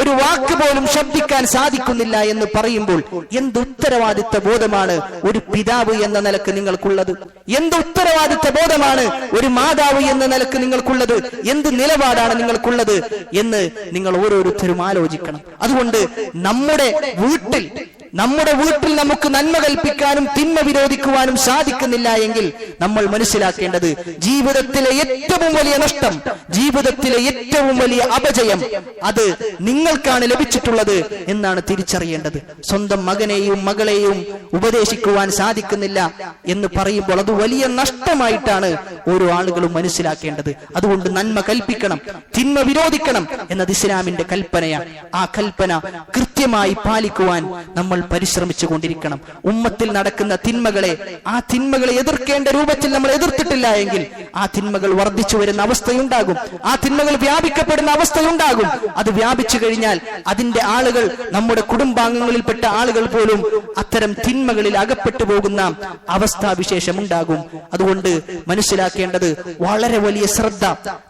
ഒരു വാക്ക് പോലും ശബ്ദിക്കാൻ സാധിക്കുന്നില്ല എന്ന് പറയുമ്പോൾ എന്ത് ഉത്തരവാദിത്ത ബോധമാണ് ഒരു പിതാവ് എന്ന നിലയ്ക്ക് നിങ്ങൾക്കുള്ളത്? എന്ത് ഉത്തരവാദിത്ത ബോധമാണ് ഒരു മാതാവ് എന്ന നിലയ്ക്ക് നിങ്ങൾക്കുള്ളത്? എന്ത് നിലപാടാണ് നിങ്ങൾക്കുള്ളത് എന്ന് നിങ്ങൾ ഓരോരുത്തരും ആലോചിക്കണം. അതുകൊണ്ട് നമ്മുടെ വീട്ടിൽ നമ്മുടെ വീട്ടിൽ നമുക്ക് നന്മ കൽപ്പിക്കാനും തിന്മ വിരോധിക്കുവാനും സാധിക്കുന്നില്ല എങ്കിൽ നമ്മൾ മനസ്സിലാക്കേണ്ടത് ജീവിതത്തിലെ ഏറ്റവും വലിയ നഷ്ടം ജീവിതത്തിലെ ഏറ്റവും വലിയ അപജയം അത് നിങ്ങൾക്കാണ് ലഭിച്ചിട്ടുള്ളത് എന്നാണ് തിരിച്ചറിയേണ്ടത്. സ്വന്തം മകനെയും മകളെയും ഉപദേശിക്കുവാൻ സാധിക്കുന്നില്ല എന്ന് പറയുമ്പോൾ അത് വലിയ നഷ്ടമായിട്ടാണ് ഓരോ ആളുകളും മനസ്സിലാക്കേണ്ടത്. അതുകൊണ്ട് നന്മ കൽപ്പിക്കണം തിന്മ വിരോധിക്കണം എന്നത് ഇസ്ലാമിന്റെ കൽപ്പനയാണ്. ആ കൽപ്പന കൃത്യമായി പാലിക്കുവാൻ നമ്മൾ പരിശ്രമിച്ചു കൊണ്ടിരിക്കണം ഉമ്മത്തിൽ നടക്കുന്ന തിന്മകളെ ആ തിന്മകളെ എതിർക്കേണ്ട രൂപത്തിൽ നമ്മൾ എതിർത്തിട്ടില്ല എങ്കിൽ ആ തിന്മകൾ വർദ്ധിച്ചു വരുന്ന അവസ്ഥയുണ്ടാകും. ആ തിന്മകൾ വ്യാപിക്കപ്പെടുന്ന അവസ്ഥയുണ്ടാകും. അത് വ്യാപിച്ചു കഴിഞ്ഞാൽ അതിന്റെ ആളുകൾ നമ്മുടെ കുടുംബാംഗങ്ങളിൽപ്പെട്ട ആളുകൾ പോലും അത്തരം തിന്മകളിൽ അകപ്പെട്ടു പോകുന്ന അവസ്ഥാവിശേഷം ഉണ്ടാകും അതുകൊണ്ട് മനസ്സിലാക്കേണ്ടത് വളരെ വലിയ ശ്രദ്ധ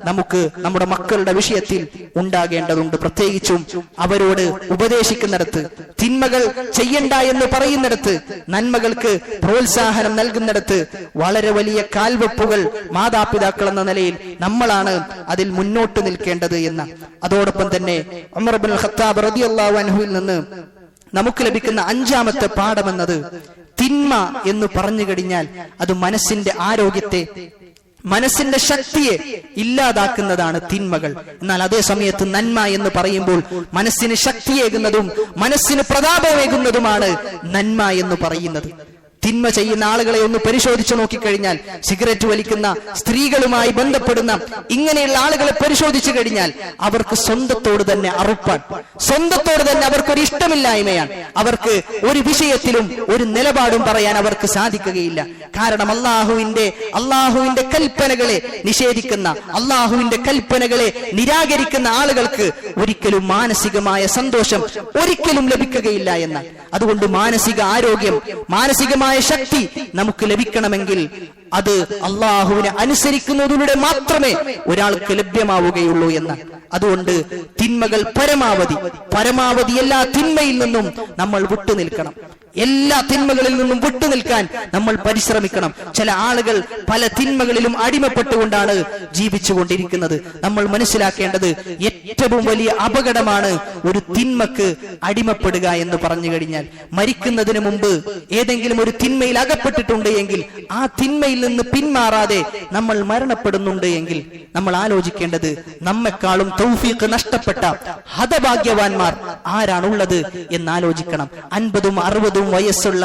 നമുക്ക് നമ്മുടെ മക്കളുടെ വിഷയത്തിൽ ഉണ്ടാകേണ്ടതുണ്ട്. പ്രത്യേകിച്ചും അവരോട് ഉപദേശിക്കുന്നിടത്ത് തിന്മകൾ ചെയ്യണ്ട എന്ന് പറയുന്നിടത്ത് നന്മകൾക്ക് പ്രോത്സാഹനം നൽകുന്നിടത്ത് വളരെ വലിയ കാൽവെപ്പുകൾ മാതാപിതാക്കൾ എന്ന നിലയിൽ നമ്മളാണ് അതിൽ മുന്നോട്ട് നിൽക്കേണ്ടത് എന്ന്. അതോടൊപ്പം തന്നെ ബിൻ ഖത്താബ് റളിയല്ലാഹു അൻഹുവിൽ നിന്ന് നമുക്ക് ലഭിക്കുന്ന അഞ്ചാമത്തെ പാഠമെന്നത് തിന്മ എന്ന് പറഞ്ഞു കഴിഞ്ഞാൽ അത് മനസ്സിന്റെ ആരോഗ്യത്തെ മനസ്സിന്റെ ശക്തിയെ ഇല്ലാതാക്കുന്നതാണ് തിന്മകൾ. എന്നാൽ അതേ സമയത്ത് നന്മ എന്ന് പറയുമ്പോൾ മനസ്സിന് ശക്തിയേകുന്നതും മനസ്സിന് പ്രതാപമേകുന്നതുമാണ് നന്മ എന്ന് പറയുന്നത്. തിന്മ ചെയ്യുന്ന ആളുകളെ ഒന്ന് പരിശോധിച്ചു നോക്കിക്കഴിഞ്ഞാൽ സിഗരറ്റ് വലിക്കുന്ന സ്ത്രീകളുമായി ബന്ധപ്പെടുന്ന ഇങ്ങനെയുള്ള ആളുകളെ പരിശോധിച്ചു കഴിഞ്ഞാൽ അവർക്ക് സ്വന്തത്തോട് തന്നെ അറുപ്പാണ് സ്വന്തത്തോട് തന്നെ അവർക്കൊരു ഇഷ്ടമില്ലായ്മയാണ്. അവർക്ക് ഒരു വിഷയത്തിലും ഒരു നിലപാടും പറയാൻ അവർക്ക് സാധിക്കുകയില്ല. കാരണം അള്ളാഹുവിന്റെ അള്ളാഹുവിന്റെ കൽപ്പനകളെ നിഷേധിക്കുന്ന അള്ളാഹുവിന്റെ കൽപ്പനകളെ നിരാകരിക്കുന്ന ആളുകൾക്ക് ഒരിക്കലും മാനസികമായ സന്തോഷം ഒരിക്കലും ലഭിക്കുകയില്ല എന്നാൽ. അതുകൊണ്ട് മാനസിക ആരോഗ്യം മാനസികമായ ശക്തി നമുക്ക് ലഭിക്കണമെങ്കിൽ അത് അള്ളാഹുവിനെ അനുസരിക്കുന്നതിലൂടെ മാത്രമേ ഒരാൾക്ക് ലഭ്യമാവുകയുള്ളൂ എന്ന്. അതുകൊണ്ട് തിന്മകൾ പരമാവധി പരമാവധി എല്ലാ തിന്മയിൽ നിന്നും നമ്മൾ വിട്ടുനിൽക്കണം എല്ലാ തിന്മകളിൽ നിന്നും വിട്ടുനിൽക്കാൻ നമ്മൾ പരിശ്രമിക്കണം. ചില ആളുകൾ പല തിന്മകളിലും അടിമപ്പെട്ടുകൊണ്ടാണ് ജീവിച്ചുകൊണ്ടിരിക്കുന്നത്. നമ്മൾ മനസ്സിലാക്കേണ്ടത് ഏറ്റവും വലിയ അപകടമാണ് ഒരു തിന്മക്ക് അടിമപ്പെടുക എന്ന് പറഞ്ഞു കഴിഞ്ഞാൽ. മരിക്കുന്നതിന് മുമ്പ് ഏതെങ്കിലും ഒരു തിന്മയിൽ അകപ്പെട്ടിട്ടുണ്ട് എങ്കിൽ ആ തിന്മയിൽ നിന്ന് പിന്മാറാതെ നമ്മൾ മരണപ്പെടുന്നുണ്ട് എങ്കിൽ നമ്മൾ ആലോചിക്കേണ്ടത് നമ്മെക്കാളും തൗഫീഖ് നഷ്ടപ്പെട്ട ഹതഭാഗ്യവാന്മാർ ആരാണുള്ളത് എന്ന് ആലോചിക്കണം. അൻപതും അറുപതും വയസ്സുള്ള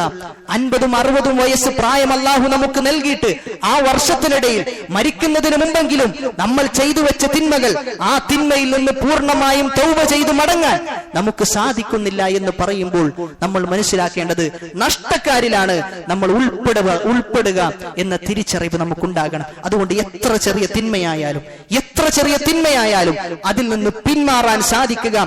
അൻപതും അറുപതും വയസ്സ് പ്രായം അല്ലാഹു നമുക്ക് നൽകിയിട്ട് ആ വർഷത്തിനിടയിൽ മരിക്കുന്നതിന് മുമ്പെങ്കിലും നമ്മൾ ചെയ്തു വെച്ച തിന്മകൾ ആ തിന്മയിൽ നിന്ന് പൂർണമായും തൗവ ചെയ്തു മടങ്ങാൻ നമുക്ക് സാധിക്കുന്നില്ല എന്ന് പറയുമ്പോൾ നമ്മൾ മനസ്സിലാക്കേണ്ടത് നഷ്ടക്കാരിലാണ് നമ്മൾ ഉൾപ്പെടുക ഉൾപ്പെടുക എന്ന തിരിച്ചറിവ് നമുക്കുണ്ടാകണം. അതുകൊണ്ട് എത്ര ചെറിയ തിന്മയായാലും എത്ര ചെറിയ തിന്മയായാലും അതിൽ നിന്ന് പിന്മാറാൻ സാധിക്കുക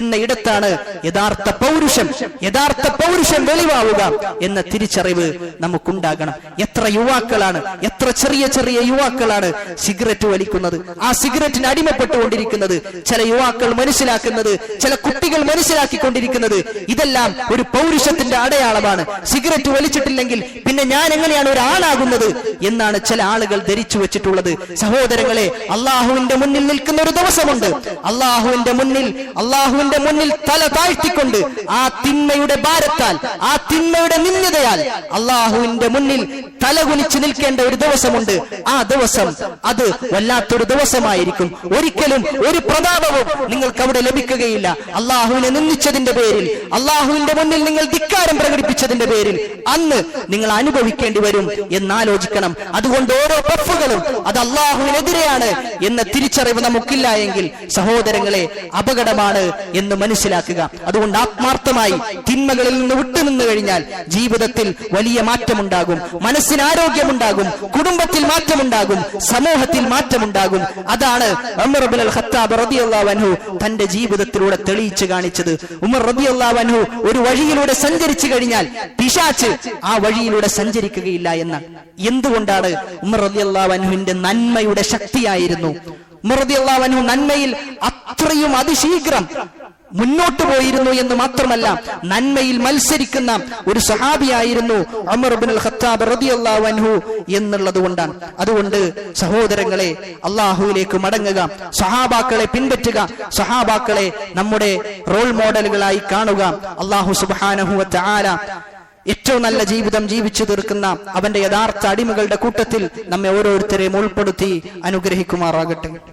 എന്ന ഇടത്താണ് യഥാർത്ഥ പൗരുഷം. യഥാർത്ഥ പൗരുഷം വെളിവാവുക എന്ന തിരിച്ചറിവ് നമുക്കുണ്ടാകണം. എത്ര യുവാക്കളാണ് എത്ര ചെറിയ ചെറിയ യുവാക്കളാണ് സിഗരറ്റ് വലിക്കുന്നത്? ആ സിഗരറ്റിന് അടിമപ്പെട്ടുകൊണ്ടിരിക്കുന്നത് ചില യുവാക്കൾ മനസ്സിലാക്കുന്നത് ചില കുട്ടികൾ മനസ്സിലാക്കിക്കൊണ്ടിരിക്കുന്നത് ഇതെല്ലാം ഒരു പൗരുഷത്തിന്റെ അടയാളമാണ്. സിഗരറ്റ് വലിച്ചിട്ടില്ലെങ്കിൽ പിന്നെ ഞാൻ എങ്ങനെയാണ് ഒരാളാകുന്നത് എന്നാണ് ചില ആളുകൾ ധരിച്ചു വെച്ചിട്ടുള്ളത്. സഹോദരങ്ങളെ അള്ളാഹുവിന്റെ മുന്നിൽ നിൽക്കുന്ന ഒരു ദിവസമുണ്ട്. അള്ളാഹുവിന്റെ മുന്നിൽ അള്ളാഹുവിന്റെ മുന്നിൽ തല താഴ്ത്തിക്കൊണ്ട് ആ തിന്മയുടെ ഭാരത്താൽ ആ തിന്മയുടെ നിന്ദ്യതയാൽ അള്ളാഹുവിന്റെ മുന്നിൽ തലകുനിച്ച് നിൽക്കേണ്ട ഒരു ദിവസമുണ്ട്. ആ ദിവസം അത് വല്ലാത്തൊരു ദിവസമായിരിക്കും. ഒരിക്കലും ഒരു പ്രതാപവും നിങ്ങൾക്ക് അവിടെ ലഭിക്കുകയില്ല. അള്ളാഹുവിനെ നിന്ദിച്ചതിന്റെ പേരിൽ അള്ളാഹുവിന്റെ മുന്നിൽ നിങ്ങൾ ധിക്കാരം പ്രകടിപ്പിച്ചതിന്റെ പേരിൽ അന്ന് നിങ്ങൾ അനുഭവിക്കേണ്ടി വരും എന്നാലോചിക്കണം. അതുകൊണ്ട് ഓരോ പഫുകളും അത് അള്ളാഹുവിനെതിരെയാണ് എന്ന തിരിച്ചറിവ് നമുക്കില്ല എങ്കിൽ സഹോദരങ്ങളെ അപകടമാണ് എന്ന് മനസ്സിലാക്കുക. അതുകൊണ്ട് ആത്മാർത്ഥമായി തിന്മകളിൽ നിന്ന് വിട്ടുനിന്ന് കഴിഞ്ഞാൽ ജീവിതത്തിൽ വലിയ മാറ്റമുണ്ടാകും മനസ്സിന് ആരോഗ്യമുണ്ടാകും കുടുംബത്തിൽ മാറ്റമുണ്ടാകും സമൂഹത്തിൽ മാറ്റമുണ്ടാകും. അതാണ് ഉമർ അൽ ഖത്താബ് അൻഹു തന്റെ ജീവിതത്തിലൂടെ തെളിയിച്ചു കാണിച്ചത്. ഉമർ അൻഹു ഒരു വഴിയിലൂടെ സഞ്ചരിച്ചു കഴിഞ്ഞാൽ പിശാച്ച് ആ വഴിയിലൂടെ സഞ്ചരിക്കുകയില്ല എന്ന്. എന്തുകൊണ്ടാണ് ഉമർ റളിയല്ലാഹു അൻഹുവിന്റെ നന്മയുടെ ശക്തിയായിരുന്നു? അൻഹു നന്മയിൽ അത്രയും അതിശീഘ്രം മുന്നോട്ട് പോയിരുന്നു എന്ന് മാത്രമല്ല നന്മയിൽ മത്സരിക്കുന്ന ഒരു സഹാബിയായിരുന്നു അമർ ഖത്താബ് അൻഹു എന്നുള്ളത് കൊണ്ടാണ്. അതുകൊണ്ട് സഹോദരങ്ങളെ അള്ളാഹുവിലേക്ക് മടങ്ങുക സഹാബാക്കളെ പിൻപറ്റുക സഹാബാക്കളെ നമ്മുടെ റോൾ മോഡലുകളായി കാണുക. അള്ളാഹു സുബ്ഹാനഹു ആല ഏറ്റവും നല്ല ജീവിതം ജീവിച്ചു തീർക്കുന്ന അവന്റെ യഥാർത്ഥ അടിമകളുടെ കൂട്ടത്തിൽ നമ്മെ ഓരോരുത്തരെയും ഉൾപ്പെടുത്തി അനുഗ്രഹിക്കുമാറാകട്ടെ.